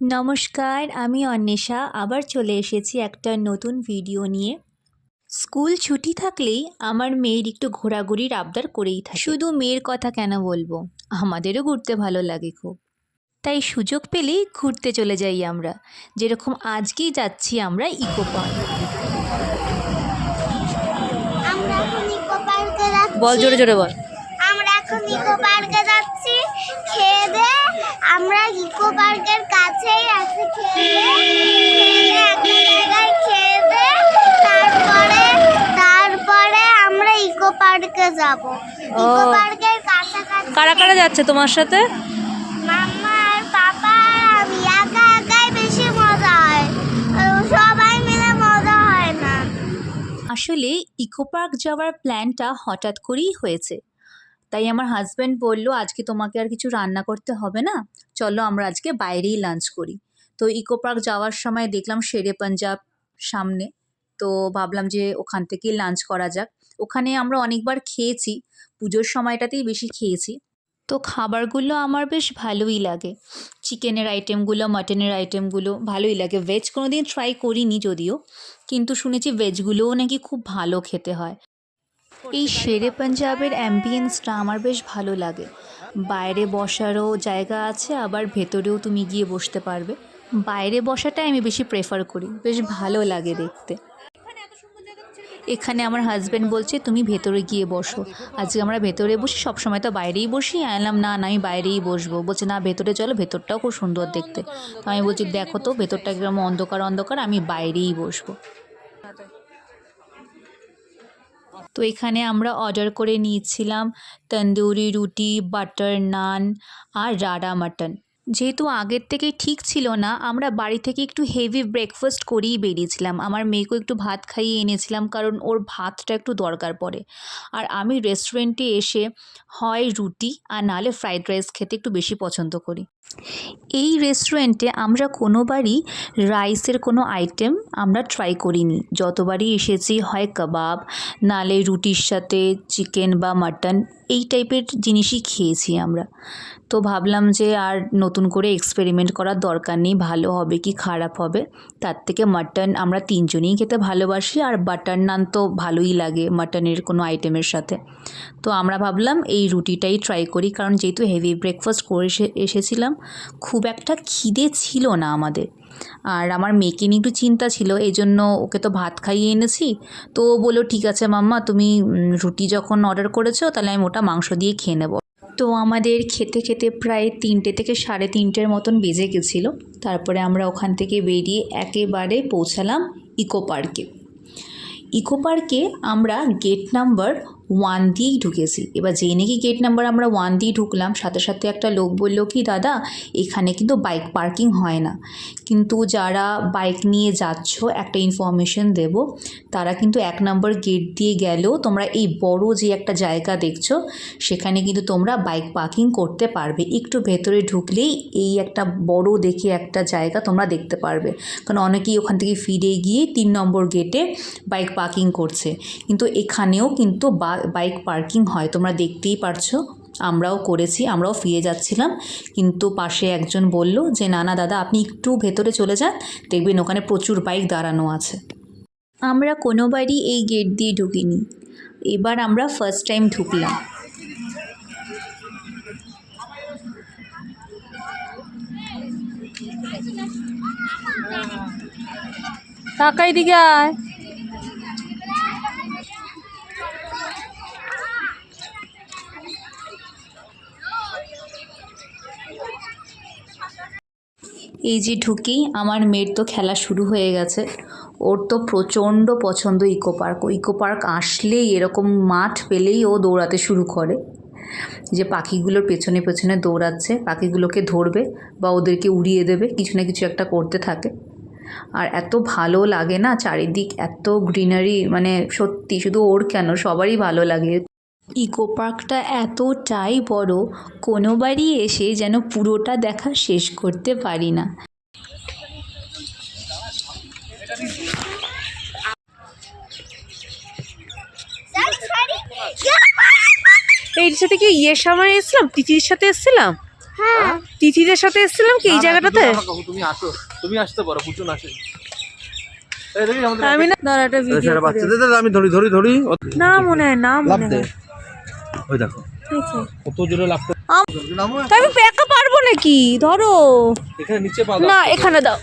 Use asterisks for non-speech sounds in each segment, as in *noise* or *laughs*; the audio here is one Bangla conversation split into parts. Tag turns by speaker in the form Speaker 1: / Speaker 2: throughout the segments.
Speaker 1: নমস্কার আমি অন্বেষা। আবার চলে এসেছি একটা নতুন ভিডিও নিয়ে। স্কুল ছুটি থাকলেই আমার মেয়ের একটু ঘোরাঘুরির আবদার করেই থাকে। শুধু মেয়ের কথা কেন বলব? আমাদেরও ঘুরতে ভালো লাগে খুব। তাই সুযোগ পেলেই ঘুরতে চলে যাই আমরা। যেরকম আজকেই যাচ্ছি আমরা ইকো পার্ক।
Speaker 2: আমরা এখন ইকো পার্কে যাচ্ছি।
Speaker 1: বল জোরে জোরে বল।
Speaker 2: আমরা এখন ইকো পার্কে যাচ্ছি। খেয়ে দে। আমরা ইকো পার্কের কাছেই আছি খেয়ে তারপরে তারপরে আমরা ইকো পার্কে যাব। ইকো। পার্কের কাছাকাছি
Speaker 1: কারা কারা যাচ্ছে তোমার সাথে?
Speaker 2: মাম্মা আর পাপা আর আমি একা একাই বেশি মজা হয়। সবাই মিলে মজা হয় না।
Speaker 1: আসলে ইকো পার্ক যাওয়ার প্ল্যানটা হঠাৎ করেই হয়েছে। তাই আমার হাজব্যান্ড বলল, আজকে তোমাকে আর কিছু রান্না করতে হবে না। চলো আমরা আজকে বাইরেই লাঞ্চ করি। তো ইকো পার্ক যাওয়ার সময় দেখলাম শেরে পাঞ্জাব সামনে। তো ভাবলাম যে ওখান থেকেই লাঞ্চ করা যাক। ওখানে আমরা অনেকবার খেয়েছি, পুজোর সময়টাতেই বেশি খেয়েছি। তো খাবারগুলো আমার বেশ ভালোই লাগে। চিকেনের আইটেমগুলো মাটনের আইটেমগুলো ভালোই লাগে। ভেজ কোনো দিন ট্রাই করিনি যদিও, কিন্তু শুনেছি ভেজগুলোও নাকি খুব ভালো খেতে হয়। এই শেরে পাঞ্জাবের অ্যাম্বিয়েন্সটা আমার বেশ ভালো লাগে। বাইরে বসারও জায়গা আছে, আবার ভেতরেও তুমি গিয়ে বসতে পারবে। বাইরে বসাটাই আমি বেশি প্রেফার করি, বেশ ভালো লাগে দেখতে। এখানে আমার হাজব্যান্ড বলছে, তুমি ভেতরে গিয়ে বসো। আজকে আমরা ভেতরে বসি, সবসময় তো বাইরেই বসি। আনলাম না না, আমি বাইরেই বসবো। বলছে, না, ভেতরে চলো, ভেতরটাও খুব সুন্দর দেখতে। তো আমি বলছি, দেখো তো, ভেতরটা কীরকম অন্ধকার অন্ধকার, আমি বাইরেই বসবো। তো এখানে আমরা অর্ডার করে নিয়েছিলাম তন্দুরি রুটি বাটার নান আর রাড়া মাটন যেহেতু আগের থেকে ঠিক ছিল না, আমরা বাড়ি থেকে একটু হেভি ব্রেকফাস্ট করেই বেরিয়েছিলাম। আমার মেয়েকেও একটু ভাত খাইয়ে এনেছিলাম কারণ ওর ভাতটা একটু দরকার পড়ে। আর আমি রেস্টুরেন্টে এসে হয় রুটি আর নাহলে ফ্রাইড রাইস খেতে একটু বেশি পছন্দ করি। এই রেস্টুরেন্টে আমরা কোনোবারই রাইসের কোনো আইটেম আমরা ট্রাই করিনি। যতবারই এসেছি, হয় কাবাব নালে রুটির সাথে চিকেন বা মাটন এই টাইপের জিনিসই খেয়েছি আমরা। তো ভাবলাম যে আর নতুন করে এক্সপেরিমেন্ট করার দরকার নেই, ভালো হবে কি খারাপ হবে। তার থেকে মাটন আমরা তিনজনেই খেতে ভালোবাসি আর বাটার নান তো ভালোই লাগে মাটনের কোনো আইটেমের সাথে। তো আমরা ভাবলাম এই রুটিটাই ট্রাই করি, কারণ যেহেতু হেভি ব্রেকফাস্ট করে এসে- এসেছিলাম খুব একটা খিদে ছিল না আমাদের। আর আমার মেয়েকে নিয়ে একটু চিন্তা ছিল, এই জন্য ওকে তো ভাত খাইয়ে এনেছি। তো ও বলল, ঠিক আছে মাম্মা, তুমি রুটি যখন অর্ডার করেছ, তাহলে আমি ওটা মাংস দিয়ে খেয়ে নেব। তো আমাদের খেতে খেতে প্রায় তিনটে থেকে সাড়ে তিনটের মতন বেজে গেছিল। তারপরে আমরা ওখান থেকে বেরিয়ে একেবারে পৌঁছালাম ইকো পার্কে। ইকো পার্কে আমরা গেট নাম্বার ওয়ান দিয়েই ঢুকেছি। এবার যেই নাকি গেট নাম্বার আমরা ওয়ান দিয়ে ঢুকলাম, সাথে সাথে একটা লোক বলল, কি দাদা, এখানে কিন্তু বাইক পার্কিং হয় না। কিন্তু যারা বাইক নিয়ে যাচ্ছ, একটা ইনফরমেশন দেব, তারা কিন্তু এক নম্বর গেট দিয়ে গেলেও তোমরা এই বড় যে একটা জায়গা দেখছ, সেখানে কিন্তু তোমরা বাইক পার্কিং করতে পারবে। একটু ভেতরে ঢুকলেই এই একটা বড় দেখে একটা জায়গা তোমরা দেখতে পারবে। কারণ অনেকেই ওখান থেকে ফিরে গিয়ে তিন নম্বর গেটে বাইক পার্কিং করছে। কিন্তু এখানেও কিন্তু বা- বাইক পার্কিং হয়, তোমরা দেখতেই পারছ। আমরাও করেছি, আমরাও ফিরে যাচ্ছিলাম। কিন্তু পাশে একজন বলল যে, না না, দাদা, আপনি একটু ভেতরে চলে যান। দেখবেন ওখানে প্রচুর বাইক দাঁড়ানো আছে। আমরা কোনোবারই এই গেট দিয়ে ঢুকিনি। এবার আমরা ফার্স্ট টাইম ঢুকলাম।
Speaker 3: কাকা, এদিকে আয়।
Speaker 1: এই যে ঢুকেই আমার মেয়ের তো খেলা শুরু হয়ে গেছে। ওর তো প্রচণ্ড পছন্দ ইকো পার্ক। ইকো পার্ক আসলেই এরকম মাঠ পেলেই ও দৌড়াতে শুরু করে। যে পাখিগুলোর পেছনে পেছনে দৌড়াচ্ছে, পাখিগুলোকে ধরবে বা ওদেরকে উড়িয়ে দেবে, কিছু না কিছু একটা করতে থাকে। আর এত ভালো লাগে না চারিদিক, এত গ্রিনারি মানে সত্যি শুধু ওর কেন, সবারই ভালো লাগে। ইকো পার্কটা এতটাই বড় কোনোবারই এসে যেন পুরোটা দেখা শেষ করতে পারি না।
Speaker 3: এইর সাথে কি ইয়ের সময় এসেছিলাম? তিথির সাথে এসেছিলাম?
Speaker 2: হ্যাঁ।
Speaker 3: তিথিদের সাথে এসেছিলাম কি এই জায়গাটাতে?
Speaker 4: তুমি আসো। তুমি আসতে পারো পুচুন আসে। এই দেখি আমাদের
Speaker 3: আমি না দাঁড়া একটা ভিডিও
Speaker 4: আমি ধরি ধরি ধরি।
Speaker 3: না মনে হয় না মনে হয়।
Speaker 4: ওই দেখো। কত জোরে লাভটা
Speaker 3: আম- একা পারব নাকি? ধরো।
Speaker 4: এখানে নিচে পা
Speaker 3: না এখানে দাও।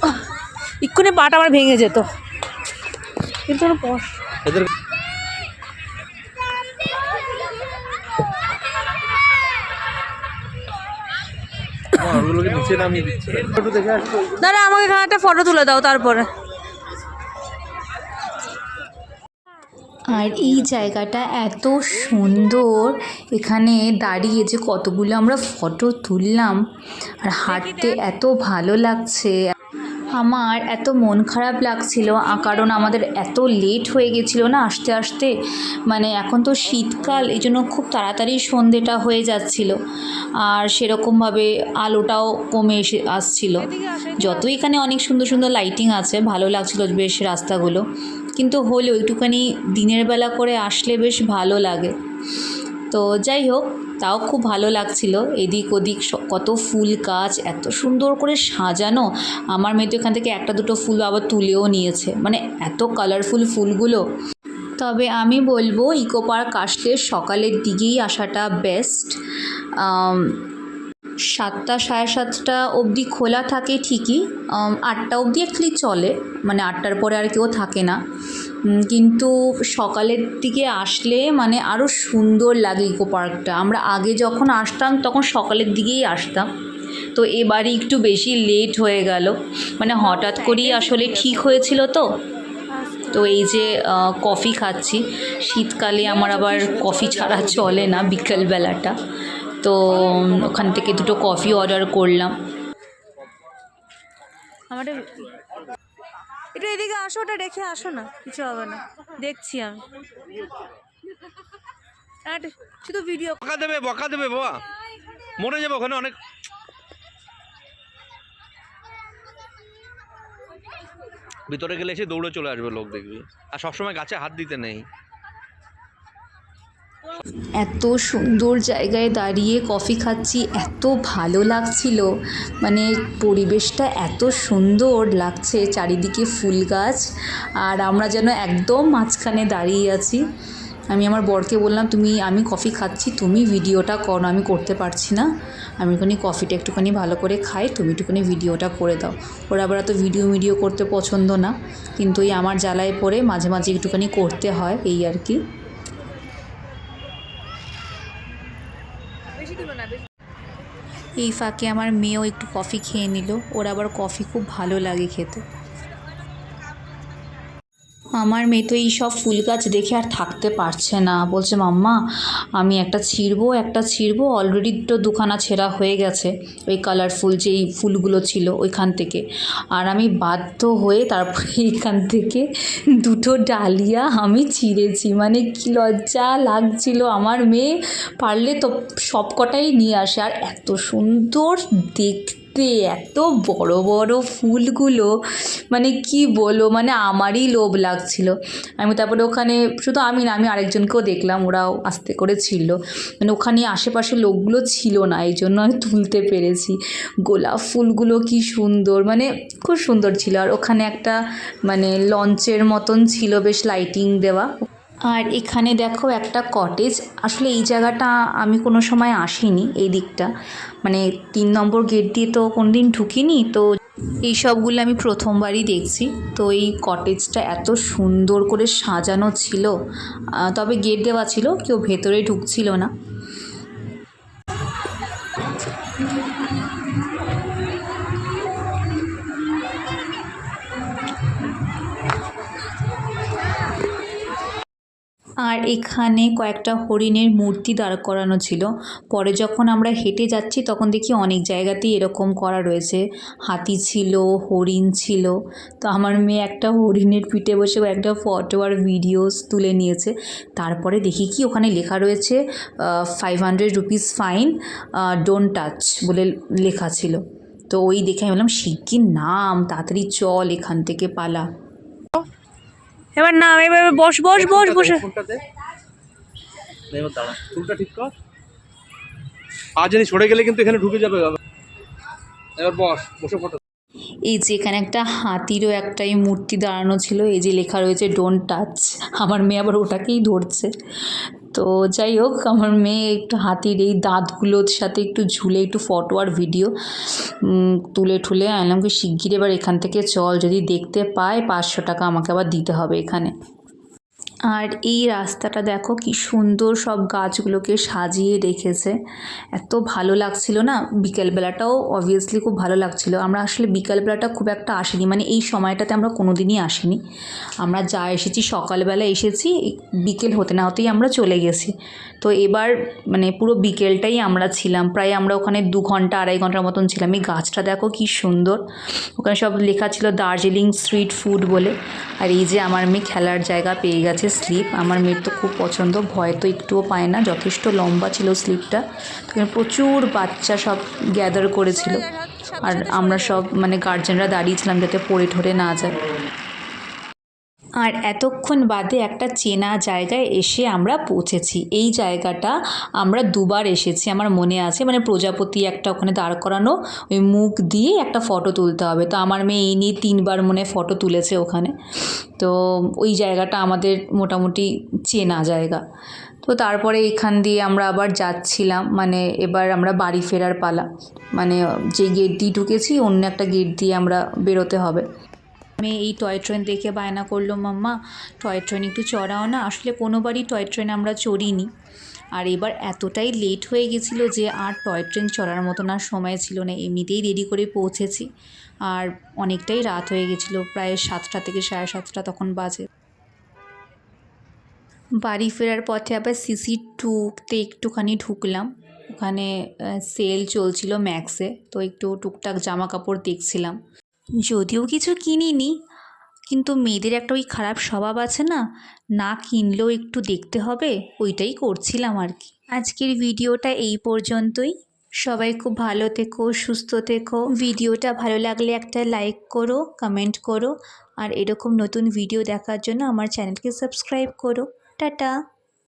Speaker 3: এক্ষুনি পাটা আমার ভেঙে যেত। কিন্তু
Speaker 4: এদের।
Speaker 3: দাঁড়া আমাকে এখানে একটা ফটো তুলে দাও তারপরে।
Speaker 1: আর এই জায়গাটা এত সুন্দর। এখানে দাঁড়িয়ে যে কতগুলো আমরা ফটো তুললাম আর হাঁটতে এত ভালো লাগছে। আমার এত মন খারাপ লাগছিল কারণ আমাদের এত লেট হয়ে গেছিল না আসতে আসতে। মানে এখন তো শীতকাল, এই জন্য খুব তাড়াতাড়ি সন্ধেটা হয়ে যাচ্ছিল। আর সেরকমভাবে আলোটাও কমে এসে, আসছিল। যতই এখানে অনেক সুন্দর সুন্দর লাইটিং আছে, ভালো লাগছিল বেশ রাস্তাগুলো। কিন্তু হলেও একটুখানি দিনের বেলা করে আসলে বেশ ভালো লাগে। তো যাই হোক, তাও খুব ভালো লাগছিল। এদিক ওদিক কত ফুল গাছ, এত সুন্দর করে সাজানো। আমার মেয়ে তো এখান থেকে একটা দুটো ফুল আবার তুলেও নিয়েছে। মানে এত কালারফুল ফুলগুলো। তবে আমি বলব, ইকো পার্ক আসলে সকালের দিকেই আসাটা বেস্ট সাতটা সাড়ে সাতটা অবধি খোলা থাকে ঠিকই আটটা অবধি অ্যাকচুয়ালি চলে মানে আটটার পরে আর কেউ থাকে না। কিন্তু সকালের দিকে আসলে মানে আরও সুন্দর লাগে ইকো পার্কটা। আমরা আগে যখন আসতাম তখন সকালের দিকেই আসতাম। তো এবারে একটু বেশি লেট হয়ে গেল। মানে হঠাৎ করেই আসলে ঠিক হয়েছিল তো। তো এই যে কফি খাচ্ছি। শীতকালে আমার আবার কফি ছাড়া চলে না বিকেলবেলাটা। তো ওখান থেকে দুটো কফি অর্ডার করলাম।
Speaker 3: আমার এটা এদিকে আসো ওটা রেখে আসো না কিছু হবে না। দেখছি আমি। আর শুধু ভিডিও
Speaker 4: বকা দেবে বকা দেবে বাবা। মরে যাবে ওখানে অনেক। ভিতরে গেলে এসে দৌড়ে চলে আসবে লোক দেখবি। আর সবসময় গাছে হাত দিতে নেই।
Speaker 1: এত সুন্দর জায়গায় দাঁড়িয়ে কফি খাচ্ছি, এত ভালো লাগছিল। মানে পরিবেশটা এত সুন্দর লাগছে, চারিদিকে ফুল গাছ, আর আমরা যেন একদম মাঝখানে দাঁড়িয়ে আছি। আমি আমার বরকে বললাম, তুমি, আমি কফি খাচ্ছি, তুমি ভিডিওটা করো, আমি করতে পারছি না। আমি একটুখানি কফিটা একটুখানি ভালো করে খাই, তুমি একটুখানি ভিডিওটা করে দাও। ওরা আবার এত ভিডিও ভিডিও করতে পছন্দ না, কিন্তু এই আমার জ্বালায় পড়ে মাঝে মাঝে একটুখানি করতে হয়, এই আর কি। এই ফাঁকে আমার মেয়েও একটু কফি খেয়ে নিল। ওর আবার কফি খুব ভালো লাগে খেতে। আমার মেয়ে তো এই সব ফুল গাছ দেখে আর থাকতে পারছে না। বলছে, মাম্মা, আমি একটা ছিঁড়বো একটা ছিঁড়বো অলরেডি তো দুখানা ছেঁড়া হয়ে গেছে। ওই কালারফুল যেই ফুলগুলো ছিল ওইখান থেকে। আর আমি বাধ্য হয়ে তারপরে *laughs* এইখান থেকে দুটো ডালিয়া আমি ছিঁড়েছি। মানে কি লজ্জা লাগছিল আমার মেয়ে। পারলে তো সব কটাই নিয়ে আসে। আর এত সুন্দর দেখতে এত বড় বড় ফুলগুলো মানে কি বলব মানে আমারই লোভ লাগছিল। আমি তারপরে ওখানে, শুধু আমি না, আমি আরেকজনকেও দেখলাম, ওরাও আস্তে করে ছিল। মানে ওখানে আশেপাশে লোকগুলো ছিল না, এই জন্য আমি তুলতে পেরেছি। গোলাপ ফুলগুলো কি সুন্দর মানে খুব সুন্দর ছিল। আর ওখানে একটা মানে লঞ্চের মতন ছিল, বেশ লাইটিং দেওয়া। আর এখানে দেখো একটা কটেজ আসলে এই জায়গাটা আমি কোনো সময় আসিনি এই দিকটা। মানে তিন নম্বর গেট দিয়ে তো কোনো দিন ঢুকিনি, তো এই সবগুলো আমি প্রথমবারই দেখছি। তো এই কটেজটা এত সুন্দর করে সাজানো ছিল। তবে গেট দেওয়া ছিল, কেউ ভেতরে ঢুকছিল না। আর এখানে কয়েকটা হরিণের মূর্তি দাঁড় করানো ছিল। পরে যখন আমরা হেঁটে যাচ্ছি, তখন দেখি অনেক জায়গাতেই এরকম করা রয়েছে। হাতি ছিল, হরিণ ছিল। তো আমার মেয়ে একটা হরিণের পিঠে বসে একটা ফটো আর ভিডিওস তুলে নিয়েছে। তারপরে দেখি কি, ওখানে লেখা রয়েছে five hundred rupees fine don't touch বলে লেখা ছিল। তো ওই দেখে আমি বললাম শিগগির নাম? তাড়াতাড়ি চল এখান থেকে পালা।
Speaker 3: এবার না এবার বস বস বস বসে।
Speaker 4: ফোনটাতে এবার দাঁড়া চুলটা ঠিক কর। পা জানি সরে গেলে কিন্তু এখানে ঢুকে যাবে এবার বস বসে ফটো
Speaker 1: এই যে এখানে একটা হাতিরও একটা এই মূর্তি দাঁড়ানো ছিল এই যে লেখা রয়েছে ডোন্ট টাচ আমার মেয়ে আবার ওটাকেই ধরছে। তো যাই হোক, আমার মেয়ে একটু হাতির এই দাঁতগুলোর সাথে একটু ঝুলে একটু ফটো আর ভিডিও তুলে ঠুলে আনলাম। কি শিগগির এবার এখান থেকে চল, যদি দেখতে পায় পাঁচশো টাকা আমাকে আবার দিতে হবে এখানে। আর এই রাস্তাটা দেখো কি সুন্দর সব গাছগুলোকে সাজিয়ে রেখেছে। এত ভালো লাগছিল না? বিকেলবেলাটাও অবভিয়াসলি খুব ভালো লাগছিল। আমরা আসলে বিকেলবেলাটা খুব একটা আসিনি। মানে এই সময়টাতে আমরা কোনো দিনই আসিনি। আমরা যা এসেছি, সকালবেলা এসেছি, বিকেল হতে না হতেই আমরা চলে গেছি। তো এবার মানে পুরো বিকেলটাই আমরা ছিলাম। প্রায় আমরা ওখানে দু ঘণ্টা, আড়াই ঘণ্টার মতন ছিলাম। এই গাছটা দেখো কি সুন্দর। ওখানে সব লেখা ছিল দার্জিলিং স্ট্রিট ফুড বলে। আর এই যে আমার মেয়ে খেলার জায়গা পেয়ে গেছে। স্লিপ আমার মেয়ের তো খুব পছন্দ, ভয় তো একটুও পায় না, যথেষ্ট লম্বা ছিল স্লিপটা তো প্রচুর বাচ্চা সব গ্যাদার করেছিল। আর আমরা সব মানে গার্জেনরা দাঁড়িয়েছিলাম যাতে পড়ে ঠরে না যায়। আর এতক্ষণ বাদে একটা চেনা জায়গায় এসে আমরা পৌঁছেছি। এই জায়গাটা আমরা দুবার এসেছি, আমার মনে আছে। মানে প্রজাপতি একটা ওখানে দাঁড় করানো, ওই মুখ দিয়ে একটা ফটো তুলতে হবে। তো আমার মেয়ে এই নিয়ে তিনবার মনে ফটো তুলেছে ওখানে। তো ওই জায়গাটা আমাদের মোটামুটি চেনা জায়গা। তো তারপরে এখান দিয়ে আমরা আবার যাচ্ছিলাম। মানে এবার আমরা বাড়ি ফেরার পালা। মানে যে গেট দিয়ে ঢুকেছি, অন্য একটা গেট দিয়ে আমরা বেরোতে হবে। মেয়ে এই টয় ট্রেন দেখে বায়না করল, মাম্মা টয় ট্রেন একটু চড়াও না, আসলে কোনোবারই টয় ট্রেন আমরা চড়িনি। আর এবার এতটাই লেট হয়ে গেছিল যে আর টয় ট্রেন চড়ার মতন আর সময় ছিল না, এমনিতেই দেরি করে পৌঁছেছি। আর অনেকটাই রাত হয়ে গেছিল, প্রায় সাতটা থেকে সাড়ে সাতটা তখন বাজে। বাড়ি ফেরার পথে আবার সিসি টুকতে একটুখানি ঢুকলাম। ওখানে সেল চলছিল ম্যাক্সে তো একটু টুকটাক জামা কাপড় দেখছিলাম। যদিও কিছু কিনিনি, কিন্তু মেয়েদের একটা ওই খারাপ স্বভাব আছে না না কিনলেও একটু দেখতে হবে, ওইটাই করছিলাম আর কি। আজকের ভিডিওটা এই পর্যন্তই। সবাই খুব ভালো থেকো, সুস্থ থেকো। ভিডিওটা ভালো লাগলে একটা লাইক করো, কমেন্ট করো, আর এরকম নতুন ভিডিও দেখার জন্য আমার চ্যানেলকে সাবস্ক্রাইব করো। টাটা!